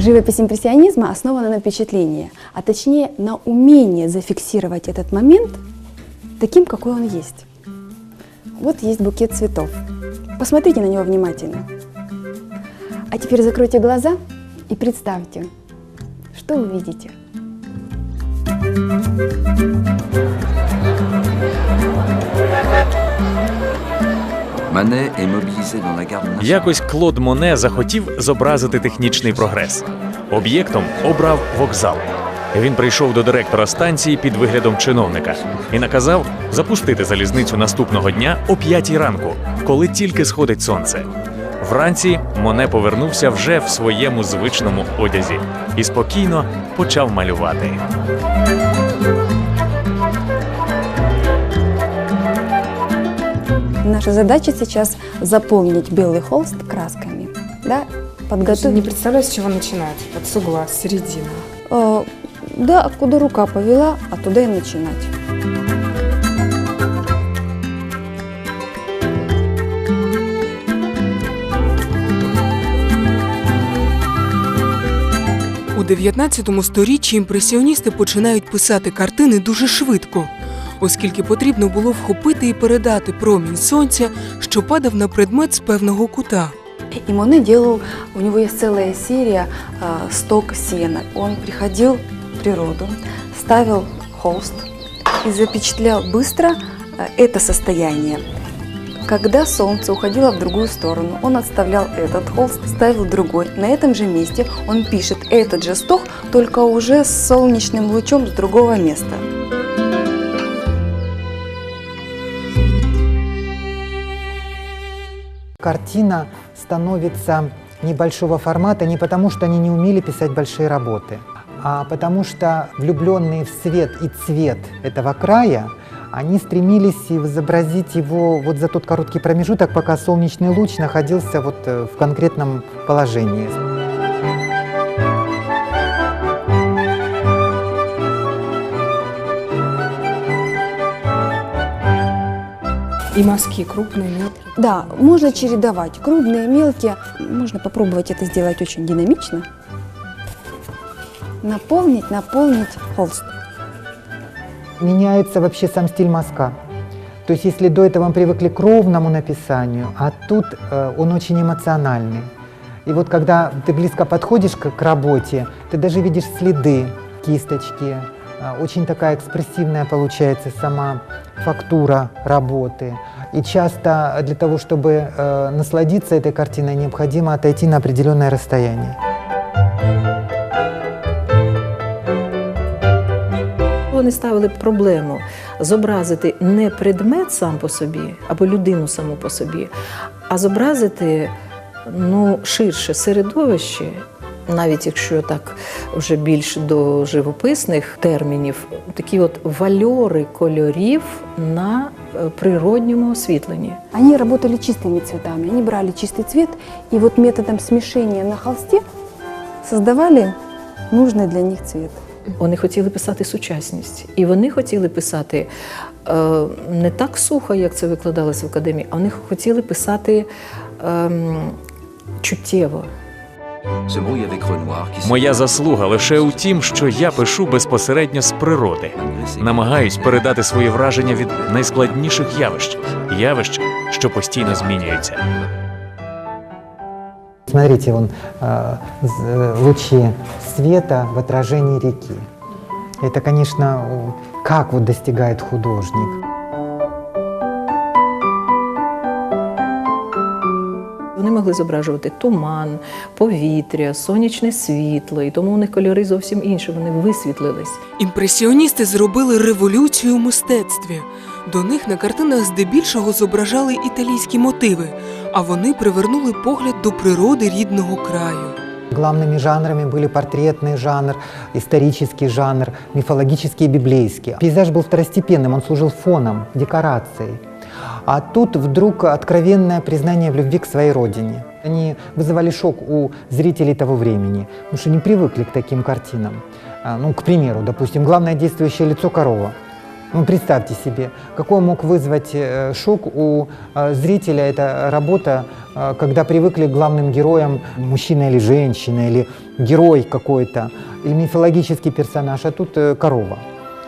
Живопись импрессионизма основана на впечатлении, а точнее на умении зафиксировать этот момент таким, какой он есть. Вот есть букет цветов. Посмотрите на него внимательно. А теперь закройте глаза и представьте, что вы видите. Manet est mobilisé. Якось Клод Моне захотів зобразити технічний прогрес. Об'єктом обрав вокзал. Він прийшов до директора станції під виглядом чиновника і наказав запустити залізницю наступного дня о п'ятій ранку, коли тільки сходить сонце. Вранці Моне повернувся вже в своєму звичному одязі і спокійно почав малювати. Наша задача сейчас заполнить белый холст красками, да, Даже подготовить. не представляю, с чего начинать. Вот с угла, с середины. Э, да, откуда рука повела, оттуда и начинать. У 19 сторіччі імпресіоністи починають писати картини дуже швидко, оскільки потрібно було вхопити і передати промінь сонця, що падав на предмет з певного кута. И Моне делал, у него есть целая серия э, «Сток сена». Он приходил в природу, ставил холст и запечатлял быстро э, это состояние. Когда солнце уходило в другую сторону, он отставлял этот холст, ставил другой. На этом же месте он пишет этот же сток, только уже с солнечным лучом с другого места. Картина становится небольшого формата не потому, что они не умели писать большие работы, а потому что влюбленные в свет и цвет этого края, они стремились изобразить его вот за тот короткий промежуток, пока солнечный луч находился вот э, в конкретном положении. И мазки крупные, мелкие. Да, можно чередовать крупные, мелкие. Можно попробовать это сделать очень динамично. Наполнить, наполнить холст. меняется вообще сам стиль мазка. То есть если до этого мы привыкли к ровному написанию, а тут э, он очень эмоциональный. И вот когда ты близко подходишь к, к работе, ты даже видишь следы кисточки. Э, очень такая экспрессивная получается сама фактура работы. И часто для того, чтобы э, насладиться этой картиной, необходимо отойти на определенное расстояние. Вони ставили проблему зобразити не предмет сам по собі або людину саму по собі, а зобразити ну, ширше середовище, навіть якщо так вже більш до живописних термінів, такі от вальори кольорів на е, природньому освітленні. Они работали чистыми цветами. Они брали чистый цвет и вот методом смешения на холсте создавали нужный для них цвет. Вони хотіли писати сучасність, і вони хотіли писати е, не так сухо, як це викладалося в академії, а вони хотіли писати ем, чуттєво. Моя заслуга лише у тім, що я пишу безпосередньо з природи. malgré ses Намагаюсь передати свої враження від найскладніших явищ, явищ, що постійно змінюються. Смотрите, вон э, з- э, лучи света в отражении реки. Это, конечно, э, как вот достигает художник. могли зображувати туман, повітря, сонячне світло, і тому у них кольори зовсім інші. Вони висвітлились. Імпресіоністи зробили революцію у мистецтві. До них на картинах здебільшого зображали італійські мотиви, а вони привернули погляд до природи рідного краю. Главными жанрами были портретный жанр, исторический жанр, мифологический и библейский. Пейзаж был второстепенным, он служил фоном, декорацией. А тут вдруг откровенное признание в любви к своей родине. Они вызывали шок у зрителей того времени, потому что не привыкли к таким картинам. А, Ну, к примеру, допустим, главное действующее лицо корова. Ну, представьте себе, какой мог вызвать э, шок у э, зрителя эта работа, э, когда привыкли к главным героям мужчина или женщина, или герой какой-то, или мифологический персонаж, а тут корова.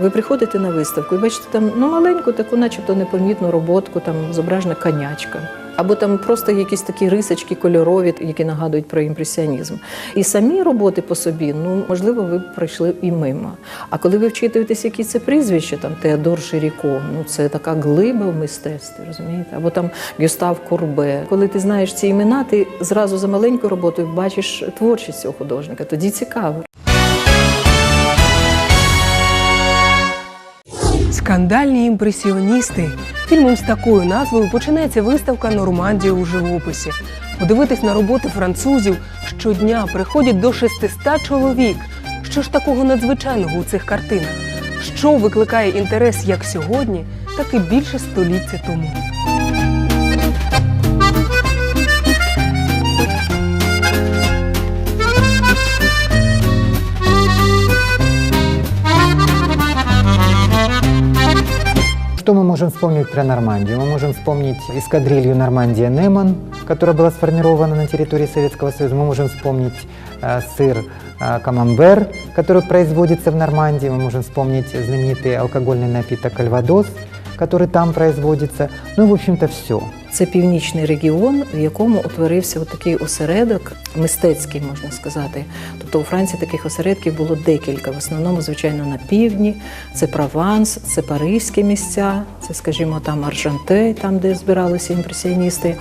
Ви приходите на виставку і бачите там ну, маленьку, таку, начебто непомітну роботку, там зображена конячка. Або там просто якісь такі рисочки кольорові, які нагадують про імпресіонізм. І самі роботи по собі, ну можливо, ви пройшли і мимо. А коли ви вчитуєтесь, які це прізвища, там Теодор Ширіко, ну це така глиба в мистецтві, розумієте? Або там Гюстав Курбе. Коли ти знаєш ці імена, ти зразу за маленькою роботою бачиш творчість цього художника. Тоді цікаво. Скандальні імпресіоністи. Фільмом з такою назвою починається виставка Нормандія у живописі. Подивитись на роботи французів щодня приходять до 600 чоловік. Що ж такого надзвичайного у цих картинах? Що викликає інтерес як сьогодні, так і більше століття тому. Что мы можем вспомнить про Нормандию? Мы можем вспомнить эскадрилью Нормандия Неман, которая была сформирована на территории Советского Союза. Мы можем вспомнить э, сыр э, камамбер, который производится в Нормандии. Мы можем вспомнить знаменитый алкогольный напиток Кальвадос, который там производится. Ну, в общем-то, все. Це північний регіон, в якому утворився такий осередок, мистецький, можна сказати. Тобто у Франції таких осередків було декілька. В основному, звичайно, на півдні. Це Прованс, це паризькі місця, це, скажімо, там Аржанте, там, де збиралися імпресіоністи.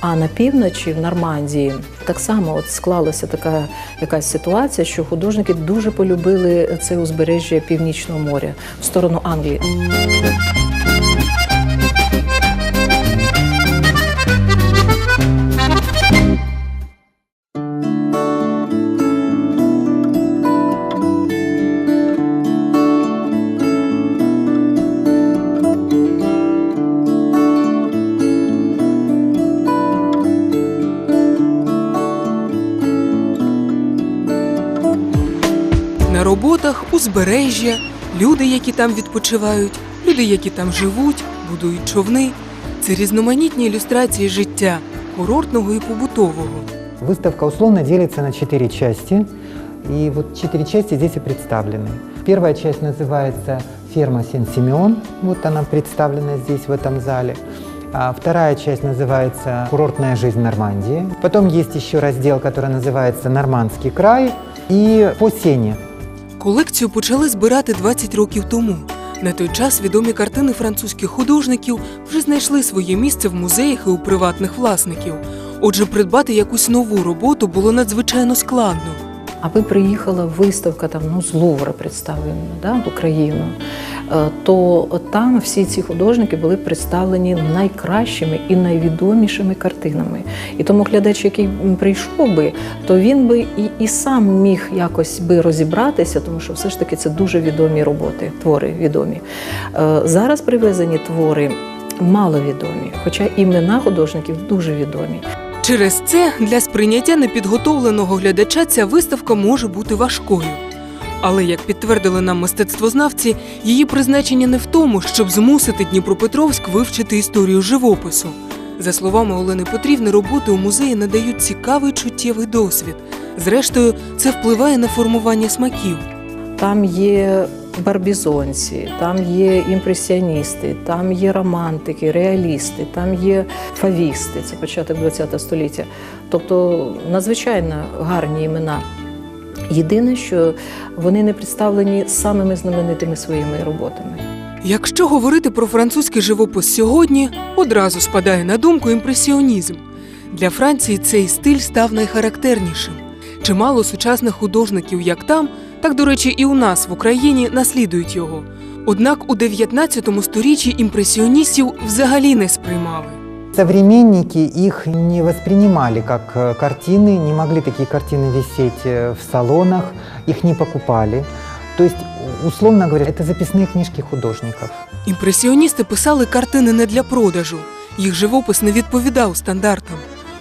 А на півночі, в Нормандії, так само от склалася така якась ситуація, що художники дуже полюбили це узбережжя Північного моря в сторону Англії. узбережжя, люди, які там відпочивають, люди, які там живуть, будують човни. Це різноманітні ілюстрації життя курортного і побутового. Выставка условно делится на четыре части. И вот четыре части здесь и представлены. Первая часть называется «Ферма Сен-Симеон». Вот она представлена здесь, в этом зале. А вторая часть называется «Курортная жизнь Нормандии». Потом есть еще раздел, который называется «Нормандский край» и «По сене». Колекцію почали збирати 20 років тому. На той час відомі картини французьких художників вже знайшли своє місце в музеях і у приватних власників. Отже, придбати якусь нову роботу було надзвичайно складно. аби приїхала виставка там ну з Лувра представлена да, в Україну, то там всі ці художники були представлені найкращими і найвідомішими картинами. І тому глядач, який прийшов би, то він би і, і сам міг якось би розібратися, тому що все ж таки це дуже відомі роботи, твори відомі. Е, Зараз привезені твори маловідомі, хоча імена художників дуже відомі. Через це для сприйняття непідготовленого глядача ця виставка може бути важкою. Але, як підтвердили нам мистецтвознавці, її призначення не в тому, щоб змусити Дніпропетровськ вивчити історію живопису. За словами Олени Петрівни, роботи у музеї надають цікавий чуттєвий досвід. Зрештою, це впливає на формування смаків. Там є барбізонці, там є імпресіоністи, там є романтики, реалісти, там є фавісти, це початок ХХ століття. Тобто надзвичайно гарні імена. Єдине, що вони не представлені самими знаменитими своїми роботами. Якщо говорити про французький живопис сьогодні, одразу спадає на думку імпресіонізм. Для Франції цей стиль став найхарактернішим. Чимало сучасних художників як там, так, до речі, і у нас в Україні наслідують його. Однак у 19 сторіччі імпресіоністів взагалі не сприймали. Современники их не воспринимали как э, картины, не могли такие картины висеть э, в салонах, их не покупали. То есть, у- условно говоря, это записные книжки художников. Імпресіоністи писали картини не для продажу. Їх живопис не відповідав стандартам.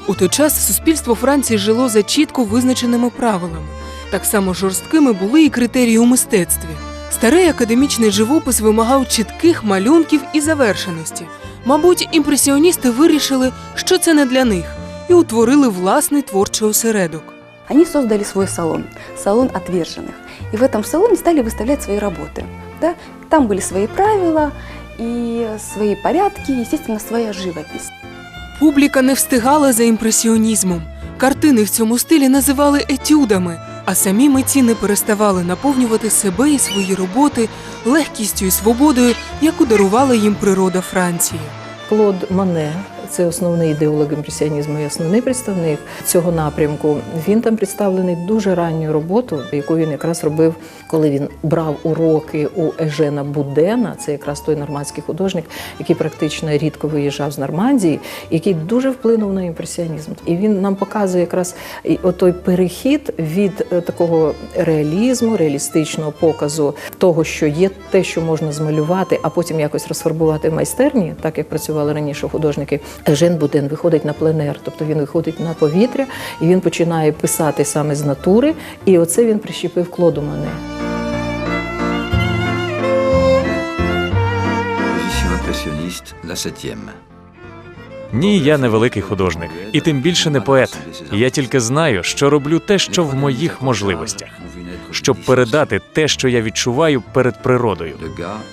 У той час суспільство Франції жило за чітко визначеними правилами. Так само жорсткими були і критерії у мистецтві. Старий академічний живопис вимагав чітких малюнків і завершеності. Мабуть, імпресіоністи вирішили, що це не для них, і утворили власний творчий осередок. Они создали свой салон, салон отверженных. И в этом салоне стали выставлять свои работы. Да? Там были свои правила и свои порядки, естественно, своя живопись. Публіка не встигала за імпресіонізмом. Картини в цьому стилі називали етюдами, а самі митці не переставали наповнювати себе і свої роботи легкістю і свободою, яку дарувала їм природа Франції. Клод Мане, це основний ідеолог імпресіонізму і основний представник цього напрямку. Він там представлений дуже ранню роботу, яку він якраз робив, коли він брав уроки у Ежена Будена. Це якраз той нормандський художник, який практично рідко виїжджав з Нормандії, який дуже вплинув на імпресіонізм. І він нам показує якраз і отой перехід від е, такого реалізму, реалістичного показу того, що є те, що можна змалювати, а потім якось розфарбувати в майстерні, так як працювали раніше художники. Жен Буден виходить на пленер, тобто він виходить на повітря і він починає писати саме з натури. І оце він прищепив Клоду Мане. Ні, я не великий художник, і тим більше не поет. Я тільки знаю, що роблю те, що в моїх можливостях, щоб передати те, що я відчуваю перед природою.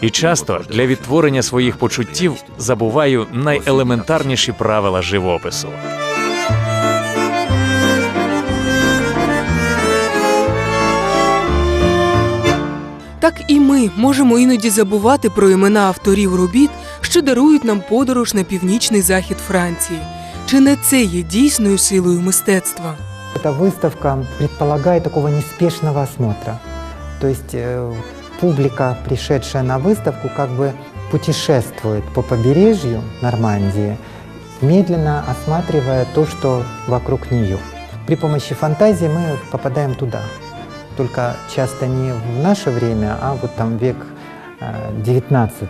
І часто для відтворення своїх почуттів забуваю найелементарніші правила живопису. Так і ми можемо іноді забувати про імена авторів робіт, що дарують нам подорож на північний захід Франції. Чи не це є дійсною силою мистецтва? Эта выставка предполагает такого неспешного осмотра. То есть э, публика, пришедшая на выставку, как бы путешествует по побережью Нормандии, медленно осматривая то, что вокруг нее. При помощи фантазии мы попадаем туда. Только часто не в наше время, а вот там век э, 19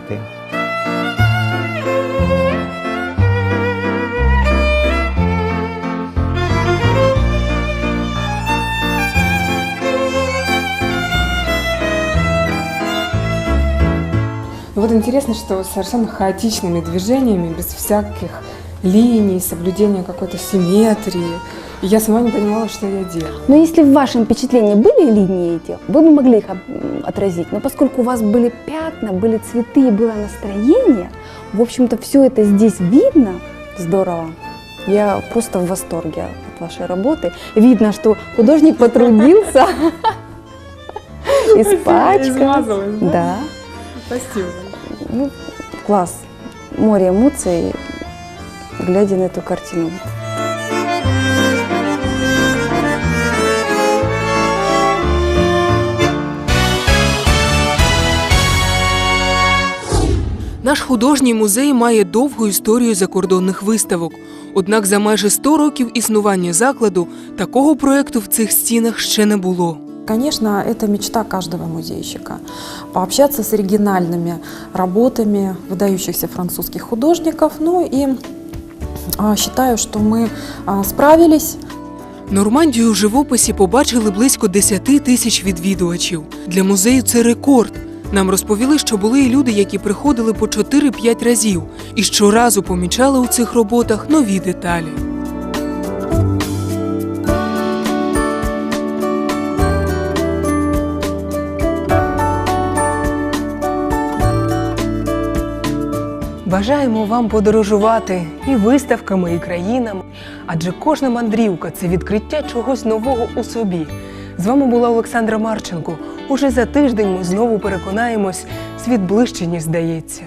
вот интересно, что совершенно хаотичными движениями, без всяких линий, соблюдения какой-то симметрии. И я сама не понимала, что я делаю. Но если в вашем впечатлении были линии эти, вы бы могли их отразить. Но поскольку у вас были пятна, были цветы было настроение, в общем-то, все это здесь видно. Здорово. Я просто в восторге от вашей работы. Видно, что художник потрудился. Испачкал. Да. Спасибо. Ну, класс. Море эмоций, глядя на эту картину. Наш художній музей має довгу історію закордонних виставок. Однак за майже 100 років існування закладу такого проекту в цих стінах ще не було. Конечно, это мечта каждого музейщика. Пообщаться с оригинальными работами выдающихся французских художников. Ну и а, считаю, что мы а, справились. Нормандію у живописі побачили близько 10 тисяч відвідувачів. Для музею це рекорд. Нам розповіли, що були і люди, які приходили по 4-5 разів, і щоразу помічали у цих роботах нові деталі. Бажаємо вам подорожувати і виставками, і країнами, адже кожна мандрівка це відкриття чогось нового у собі. З вами була Олександра Марченко. Уже за тиждень ми знову переконаємось, світ ближче, ніж здається.